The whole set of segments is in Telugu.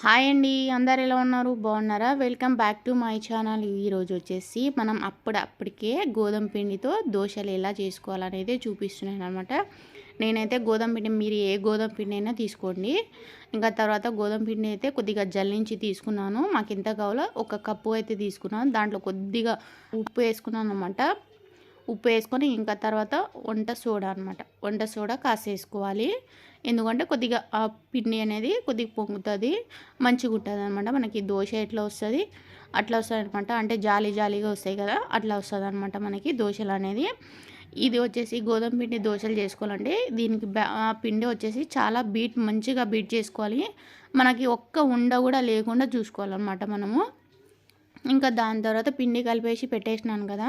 హాయ్ అండి అందరు ఎలా ఉన్నారు? బాగున్నారా? Welcome back to my channel. ఈరోజు వచ్చేసి మనం అప్పుడు అప్పటికే గోధుమ పిండితో దోశలు ఎలా చేసుకోవాలనేది చూపిస్తున్నాను అనమాట నేనైతే గోధుమ పిండి మీరు ఏ గోధుమ పిండి అయినా తీసుకోండి. ఇంకా తర్వాత గోధుమ పిండి అయితే కొద్దిగా జల్లించి తీసుకున్నాను. మాకు ఎంత కావాలో ఒక కప్పు అయితే తీసుకున్నాను. దాంట్లో కొద్దిగా ఉప్పు వేసుకున్నాను అనమాట ఉప్పు వేసుకొని ఇంకా తర్వాత వంట సోడా అనమాట వంట సోడా కాసేసుకోవాలి. ఎందుకంటే కొద్దిగా ఆ పిండి అనేది కొద్దిగా పొంగుతుంది మంచిగా ఉంటుంది అనమాట మనకి దోశ ఎట్లా వస్తుంది అట్లా వస్తుంది అనమాట అంటే జాలి జాలీగా వస్తాయి కదా అట్లా వస్తుంది అనమాట మనకి దోశలు అనేది. ఇది వచ్చేసి గోధుమ పిండి దోశలు చేసుకోవాలంటే దీనికి పిండి వచ్చేసి చాలా బీట్ మంచిగా బీట్ చేసుకోవాలి. మనకి ఒక్క ఉండ కూడా లేకుండా చూసుకోవాలన్నమాట మనము. ఇంకా దాని తర్వాత పిండి కలిపేసి పెట్టేసినాను కదా.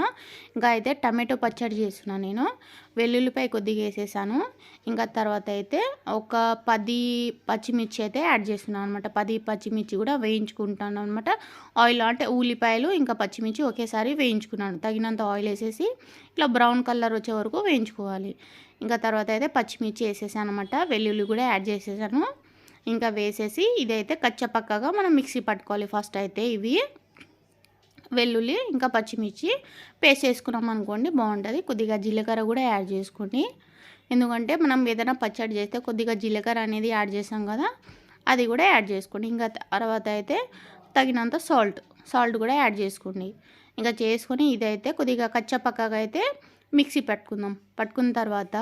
ఇంకా అయితే టమాటో పచ్చడి చేస్తున్నాను నేను. వెల్లుల్లిపాయ కొద్దిగా వేసేసాను. ఇంకా తర్వాత అయితే ఒక పది పచ్చిమిర్చి అయితే యాడ్ చేస్తున్నాను అనమాట పది పచ్చిమిర్చి కూడా వేయించుకుంటాను అనమాట ఆయిల్ అంటే ఉల్లిపాయలు ఇంకా పచ్చిమిర్చి ఒకేసారి వేయించుకున్నాను. తగినంత ఆయిల్ వేసేసి ఇట్లా బ్రౌన్ కలర్ వచ్చే వరకు వేయించుకోవాలి. ఇంకా తర్వాత అయితే పచ్చిమిర్చి వేసేసాను అనమాట వెల్లుల్లి కూడా యాడ్ చేసేసాను. ఇంకా వేసేసి ఇదైతే కచ్చపక్కగా మనం మిక్సీ పట్టుకోవాలి ఫస్ట్ అయితే ఇవి. వెల్లుల్లి ఇంకా పచ్చిమిర్చి పేస్ట్ చేసుకున్నాం అనుకోండి బాగుంటుంది. కొద్దిగా జీలకర్ర కూడా యాడ్ చేసుకోండి. ఎందుకంటే మనం ఏదైనా పచ్చడి చేస్తే కొద్దిగా జీలకర్ర అనేది యాడ్ చేసాం కదా అది కూడా యాడ్ చేసుకోండి. ఇంకా తర్వాత అయితే తగినంత సాల్ట్ సాల్ట్ కూడా యాడ్ చేసుకోండి. ఇంకా చేసుకొని ఇదైతే కొద్దిగా కచ్చపక్కగా అయితే మిక్సీ పట్టుకుందాం. పట్టుకున్న తర్వాత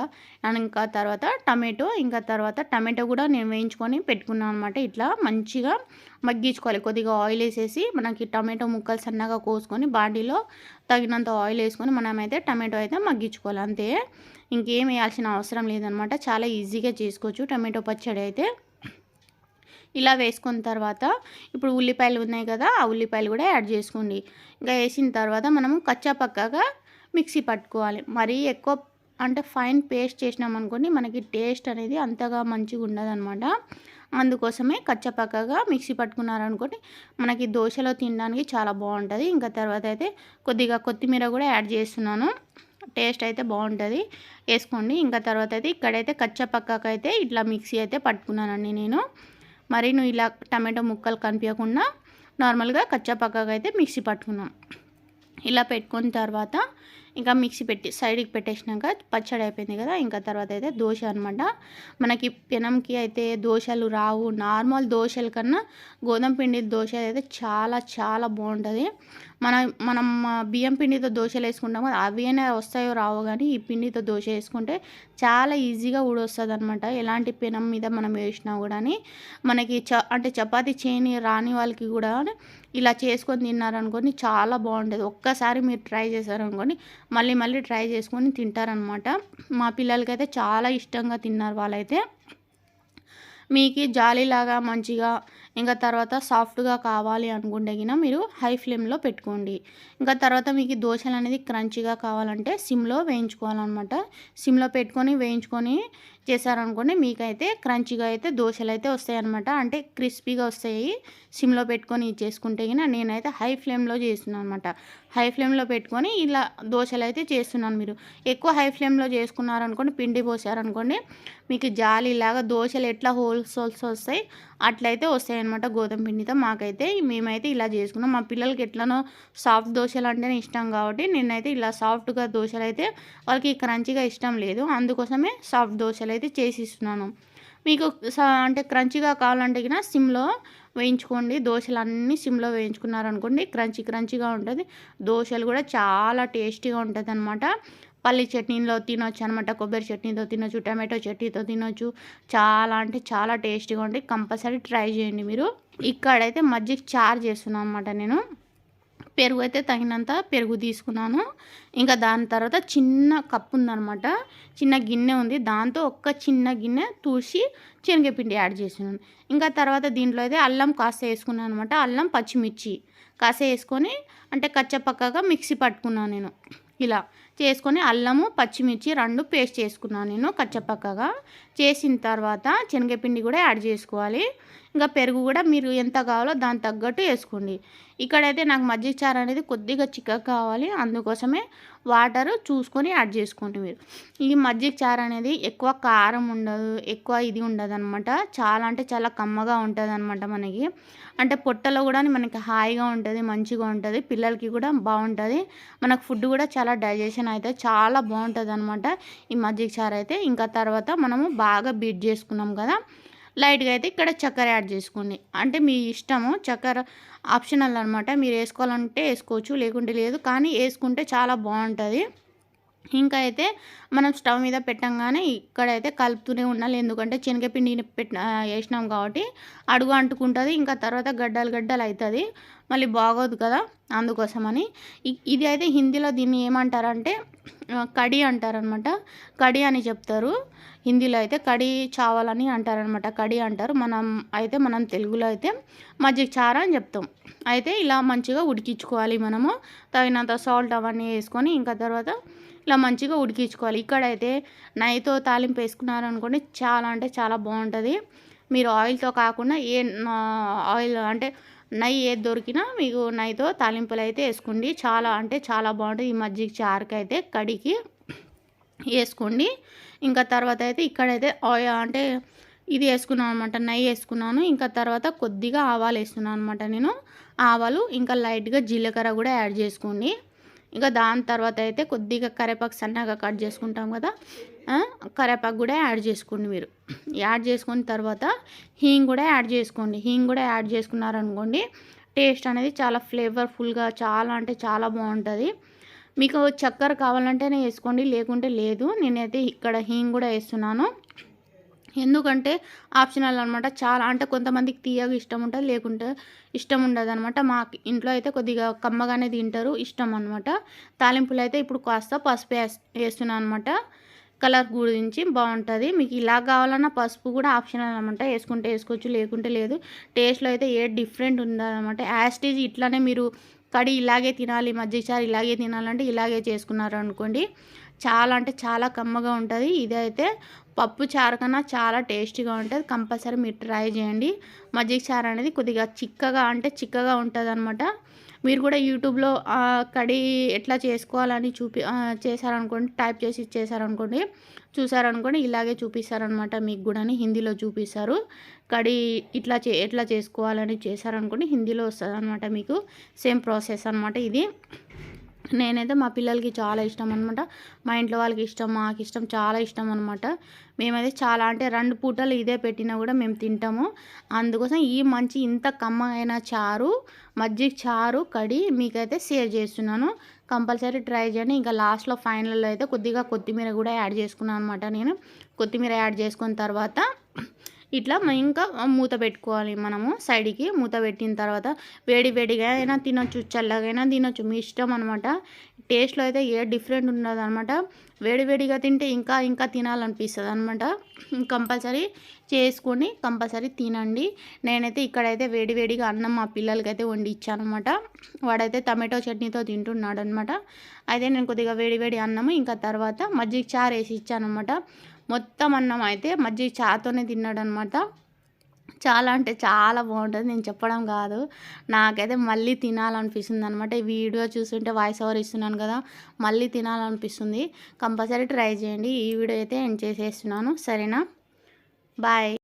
ఇంకా తర్వాత టమాటో ఇంకా తర్వాత టమాటో కూడా నేను వేయించుకొని పెట్టుకున్నాను అనమాట ఇట్లా మంచిగా మగ్గించుకోవాలి. కొద్దిగా ఆయిల్ వేసేసి మనకి టమాటో ముక్కలు సన్నగా కోసుకొని బాడీలో తగినంత ఆయిల్ వేసుకొని మనమైతే టమాటో అయితే మగ్గించుకోవాలి. అంతే. ఇంకేం వేయాల్సిన అవసరం లేదనమాట చాలా ఈజీగా చేసుకోవచ్చు టమాటో పచ్చడి అయితే. ఇలా వేసుకున్న తర్వాత ఇప్పుడు ఉల్లిపాయలు ఉన్నాయి కదా ఆ ఉల్లిపాయలు కూడా యాడ్ చేసుకోండి. ఇంకా వేసిన తర్వాత మనము కచ్చా పక్కగా మిక్సీ పట్టుకోవాలి. మరీ ఎక్కువ అంటే ఫైన్ పేస్ట్ చేసినాం అనుకోండి మనకి టేస్ట్ అనేది అంతగా మంచిగా ఉండదు అనమాట అందుకోసమే కచ్చపక్కగా మిక్సీ పట్టుకున్నారనుకోండి మనకి దోశలో తినడానికి చాలా బాగుంటుంది. ఇంకా తర్వాత అయితే కొద్దిగా కొత్తిమీర కూడా యాడ్ చేస్తున్నాను. టేస్ట్ అయితే బాగుంటుంది. వేసుకోండి. ఇంకా తర్వాత అయితే ఇక్కడైతే కచ్చపక్కకు అయితే ఇట్లా మిక్సీ అయితే పట్టుకున్నానండి నేను. మరి నువ్వు ఇలా టమాటో ముక్కలు కనిపించకుండా నార్మల్గా కచ్చపక్కగా అయితే మిక్సీ పట్టుకున్నాను ఇలా పెట్టుకున్న తర్వాత ఇంకా మిక్సీ పెట్టి సైడ్కి పెట్టేసినాక పచ్చడి అయిపోయింది కదా ఇంకా తర్వాత అయితే దోశ అనమాట మనకి పెనంకి అయితే దోశలు రావు. నార్మల్ దోశల కన్నా గోధుమ పిండి దోశ అయితే చాలా చాలా బాగుంటుంది. మన మనం బియ్యం పిండితో దోశలు వేసుకుంటాము. అవి అయినా వస్తాయో రావో కానీ ఈ పిండితో దోశ వేసుకుంటే చాలా ఈజీగా ఊడొస్తుంది అనమాట ఎలాంటి పెనం మీద మనం వేసినా కూడా మనకి చ అంటే చపాతి చేయని రాని వాళ్ళకి కూడా ఇలా చేసుకొని తిన్నారనుకోని చాలా బాగుంటుంది. ఒక్కసారి మీరు ట్రై చేశారనుకోని మళ్ళీ మళ్ళీ ట్రై చేసుకొని తింటారనమాట మా పిల్లలకైతే చాలా ఇష్టంగా తిన్నారు వాళ్ళైతే. మీకు జాలీలాగా మంచిగా ఇంకా తర్వాత సాఫ్ట్గా కావాలి అనుకుంటే గిన మీరు హై ఫ్లేమ్లో పెట్టుకోండి. ఇంకా తర్వాత మీకు దోశలు అనేది క్రంచిగా కావాలంటే సిమ్లో వేయించుకోవాలన్నమాట. సిమ్లో పెట్టుకొని వేయించుకొని చేశారనుకోండి మీకైతే క్రంచిగా అయితే దోశలు అయితే వస్తాయి అనమాట అంటే క్రిస్పీగా వస్తాయి. సిమ్లో పెట్టుకొని చేసుకుంటే గిన నేనైతే హై ఫ్లేమ్లో చేస్తున్నాను అనమాట హై ఫ్లేమ్లో పెట్టుకొని ఇలా దోశలు అయితే చేస్తున్నాను మీరు. ఎక్కువ హై ఫ్లేమ్లో చేసుకున్నారనుకోండి పిండి పోసారనుకోండి మీకు జాలీలాగా దోశలు ఎట్లా హోల్స్ హోల్స్ వస్తాయి అట్లయితే వస్తాయి అనమాట గోధుమ పిండితో మాకైతే మేమైతే ఇలా చేసుకున్నాం. మా పిల్లలకి ఎట్లనో సాఫ్ట్ దోశలు అంటేనే ఇష్టం కాబట్టి నేనైతే ఇలా సాఫ్ట్గా దోశలు అయితే వాళ్ళకి క్రంచిగా ఇష్టం లేదు. అందుకోసమే సాఫ్ట్ దోశలు అయితే చేసి ఇస్తున్నాను మీకు అంటే క్రంచిగా కావాలంటే కన్నా సిమ్లో వేయించుకోండి. దోశలు అన్నీ సిమ్లో వేయించుకున్నారనుకోండి క్రంచి క్రంచిగా ఉంటుంది. దోశలు కూడా చాలా టేస్టీగా ఉంటుంది అనమాట పల్లి చట్నీలో తినొచ్చు అనమాట కొబ్బరి చట్నీతో తినొచ్చు టమాటో చట్నీతో తినొచ్చు. చాలా అంటే చాలా టేస్టీగా ఉంటాయి కంపల్సరీ ట్రై చేయండి మీరు. ఇక్కడైతే మజ్జిగ చార్ చేస్తున్నాను అనమాట నేను. పెరుగు అయితే తగినంత పెరుగు తీసుకున్నాను. ఇంకా దాని తర్వాత చిన్న కప్పు ఉందనమాట చిన్న గిన్నె ఉంది. దాంతో ఒక్క చిన్న గిన్నె తూసి శనగపిండి యాడ్ చేసినాను ఇంకా తర్వాత దీంట్లో అయితే అల్లం కాస్త వేసుకున్నాను అనమాట అల్లం పచ్చిమిర్చి కాస్త వేసుకొని అంటే కచ్చపక్కగా మిక్సీ పట్టుకున్నాను నేను. ఇలా చేసుకొని అల్లము పచ్చిమిర్చి రెండు పేస్ట్ చేసుకున్నాను నేను కచ్చపక్కగా. చేసిన తర్వాత శనగపిండి కూడా యాడ్ చేసుకోవాలి. ఇంకా పెరుగు కూడా మీరు ఎంత కావాలో దాని తగ్గట్టు వేసుకోండి. ఇక్కడైతే నాకు మజ్జిగ చారు అనేది కొద్దిగా చిక్కగా కావాలి. అందుకోసమే వాటర్ చూసుకొని యాడ్ చేసుకోండి మీరు. ఈ మజ్జిగ చారు అనేది ఎక్కువ కారం ఉండదు ఎక్కువ ఇది ఉండదు అనమాట చాలా అంటే చాలా కమ్మగా ఉంటుంది అనమాట మనకి. అంటే పొట్టలో కూడా మనకి హాయిగా ఉంటుంది మంచిగా ఉంటుంది పిల్లలకి కూడా బాగుంటుంది. మనకు ఫుడ్ కూడా చాలా డైజెషన్ అయితే చాలా బాగుంటుంది అనమాట ఈ మజ్జిగ చారు అయితే. ఇంకా తర్వాత మనము బాగా బీట్ చేసుకున్నాం కదా. లైట్గా అయితే ఇక్కడ చక్కెర యాడ్ చేసుకోండి. అంటే మీ ఇష్టము చక్కెర ఆప్షనల్ అనమాట మీరు వేసుకోవాలంటే వేసుకోవచ్చు లేకుంటే లేదు. కానీ వేసుకుంటే చాలా బాగుంటుంది. ఇంకా అయితే మనం స్టవ్ మీద పెట్టంగానే ఇక్కడైతే కలుపుతూనే ఉండాలి. ఎందుకంటే శనగపిండి పెట్టిన వేసినాం కాబట్టి అడుగు అంటుకుంటుంది. ఇంకా తర్వాత గడ్డలు గడ్డలు అవుతుంది మళ్ళీ బాగోదు కదా అందుకోసమని. ఇది అయితే హిందీలో దీన్ని ఏమంటారంటే కడి అంటారనమాట. కడి అని చెప్తారు. హిందీలో అయితే కడి చావాలని అంటారనమాట. కడి అంటారు. మనం అయితే మనం తెలుగులో అయితే మజ్జిగ చార అని చెప్తాం. అయితే ఇలా మంచిగా ఉడికించుకోవాలి మనము. తగినంత సాల్ట్ అవన్నీ వేసుకొని ఇంకా తర్వాత ఇలా మంచిగా ఉడికించుకోవాలి. ఇక్కడైతే నెయ్యితో తాలింపు వేసుకున్నారనుకోండి చాలా అంటే చాలా బాగుంటుంది. మీరు ఆయిల్తో కాకుండా ఏ ఆయిల్ అంటే నెయ్యి ఏది దొరికినా మీకు నెయ్యితో తాలింపులు అయితే వేసుకోండి. చాలా అంటే చాలా బాగుంటుంది. ఈ మజ్జిగ చారుకి అయితే కడికి వేసుకోండి. ఇంకా తర్వాత అయితే ఇక్కడైతే ఆయిల్ అంటే ఇది వేసుకున్నాను అనమాట నెయ్యి వేసుకున్నాను. ఇంకా తర్వాత కొద్దిగా ఆవాలు వేస్తున్నాను అనమాట నేను. ఆవాలు ఇంకా లైట్గా జీలకర్ర కూడా యాడ్ చేసుకోండి. ఇంకా దాని తర్వాత అయితే కొద్దిగా కరేపాకు సన్నగా కట్ చేసుకుంటాం కదా కరేపాకు కూడా యాడ్ చేసుకోండి మీరు. యాడ్ చేసుకున్న తర్వాత హీంగ్ కూడా యాడ్ చేసుకోండి. హీంగ్ కూడా యాడ్ చేసుకున్నారనుకోండి టేస్ట్ అనేది చాలా ఫ్లేవర్ఫుల్గా చాలా అంటే చాలా బాగుంటుంది. మీకు చక్కెర కావాలంటేనే వేసుకోండి లేకుంటే లేదు. నేనైతే ఇక్కడ హీంగ్ కూడా వేస్తున్నాను. ఎందుకంటే ఆప్షనల్ అనమాట చాలా అంటే కొంతమందికి తీయగా ఇష్టం ఉంటుంది లేకుంటే ఇష్టం ఉండదు అనమాట మా ఇంట్లో అయితే కొద్దిగా కమ్మగానే తింటారు ఇష్టం అనమాట తాలింపులు అయితే ఇప్పుడు కాస్త పసుపు వేస్తున్నాను అనమాట కలర్ గురించి బాగుంటుంది. మీకు ఇలా కావాలన్నా పసుపు కూడా ఆప్షనల్ అనమాట వేసుకుంటే వేసుకోవచ్చు లేకుంటే లేదు. టేస్ట్లో అయితే ఏ డిఫరెంట్ ఉండదన్నమాట యాస్టీజ్ ఇట్లానే మీరు కడి ఇలాగే తినాలి మజ్జిగ ఇలాగే తినాలంటే ఇలాగే చేసుకున్నారు అనుకోండి చాలా అంటే చాలా కమ్మగా ఉంటుంది. ఇదైతే పప్పు చారు కన్నా చాలా టేస్టీగా ఉంటుంది. కంపల్సరీ మీరు ట్రై చేయండి. మజ్జిగ చారు అనేది కొద్దిగా చిక్కగా అంటే చిక్కగా ఉంటుంది అనమాట మీరు కూడా యూట్యూబ్లో కడి ఎట్లా చేసుకోవాలని చూపి చేశారనుకోండి టైప్ చేసి ఇచ్చేసారనుకోండి చూసారనుకోండి ఇలాగే చూపిస్తారనమాట మీకు కూడా హిందీలో చూపిస్తారు. కడి ఇట్లా చే ఎట్లా చేసుకోవాలని చేశారనుకోండి హిందీలో వస్తుంది అనమాట మీకు. సేమ్ ప్రాసెస్ అనమాట ఇది. నేనైతే మా పిల్లలకి చాలా ఇష్టం అనమాట మా ఇంట్లో వాళ్ళకి ఇష్టం మాకు ఇష్టం చాలా ఇష్టం అనమాట మేమైతే చాలా అంటే రెండు పూటలు ఇదే పెట్టినా కూడా మేము తింటాము. అందుకోసం ఈ మంచి ఇంత కమ్మమైన చారు మజ్జిగ చారు కడి మీకైతే షేర్ చేస్తున్నాను. కంపల్సరీ ట్రై చేయండి. ఇంకా లాస్ట్లో ఫైనల్లో అయితే కొద్దిగా కొత్తిమీర కూడా యాడ్ చేసుకున్నాను అనమాట నేను. కొత్తిమీర యాడ్ చేసుకున్న తర్వాత ఇట్లా ఇంకా మూత పెట్టుకోవాలి మనము సైడ్కి. మూత పెట్టిన తర్వాత వేడి వేడిగా అయినా తినొచ్చు చల్లగా అయినా తినొచ్చు. మీ ఇష్టం అనమాట టేస్ట్లో అయితే ఏ డిఫరెంట్ ఉండదు అనమాట వేడివేడిగా తింటే ఇంకా ఇంకా తినాలనిపిస్తుంది అనమాట కంపల్సరీ చేసుకొని కంపల్సరీ తినండి. నేనైతే ఇక్కడైతే వేడివేడిగా అన్నం మా పిల్లలకైతే వండి ఇచ్చానమాట వాడైతే టమాటో చట్నీతో తింటున్నాడు అనమాట అయితే నేను కొద్దిగా వేడివేడి అన్నము ఇంకా తర్వాత మజ్జిగ చారు వేసి ఇచ్చానమాట మొత్తం అన్నం అయితే మజ్జిగ చాతోనే తిన్నాడు అనమాట చాలా అంటే చాలా బాగుంటుంది నేను చెప్పడం కాదు. నాకైతే మళ్ళీ తినాలనిపిస్తుంది అనమాట ఈ వీడియో చూస్తుంటే వాయిస్ ఓవర్ ఇస్తున్నాను కదా మళ్ళీ తినాలనిపిస్తుంది. కంపల్సరీ ట్రై చేయండి. ఈ వీడియో అయితే ఎండ్ చేసేస్తున్నాను. సరేనా? బాయ్.